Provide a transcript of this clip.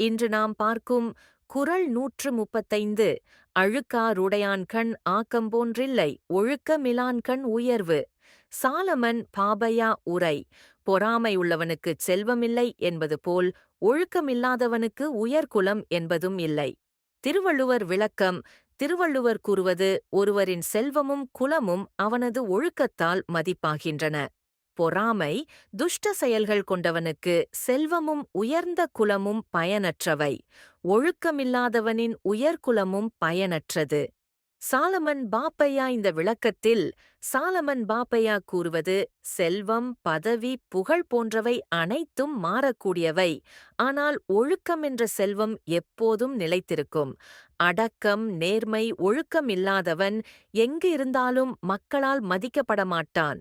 இன்று நாம் பார்க்கும் குறள் நூற்று முப்பத்தைந்து அழுக்காருடையான்கண் ஆக்கம்போன்றில்லை ஒழுக்கமிலான்கண் உயர்வு. சாலமன் பாபையா உரை பொறாமையுள்ளவனுக்குச் செல்வமில்லை என்பது போல் ஒழுக்கமில்லாதவனுக்கு உயர்குலம் என்பதும் இல்லை. திருவள்ளுவர் விளக்கம் திருவள்ளுவர் கூறுவது ஒருவரின் செல்வமும் குலமும் அவனது ஒழுக்கத்தால் மதிப்பாகின்றன. பொறாமை துஷ்ட செயல்கள் கொண்டவனுக்கு செல்வமும் உயர்ந்த குலமும் பயனற்றவை. ஒழுக்கமில்லாதவனின் உயர்குலமும் பயனற்றது. சாலமன் பாப்பையா இந்த விளக்கத்தில் சாலமன் பாப்பையா கூறுவது செல்வம் பதவி புகழ் போன்றவை அனைத்தும் மாறக்கூடியவை. ஆனால் ஒழுக்கம் என்ற செல்வம் எப்போதும் நிலைத்திருக்கும். அடக்கம் நேர்மை ஒழுக்கம் இல்லாதவன் எங்கு இருந்தாலும் மக்களால் மதிக்கப்பட மாட்டான்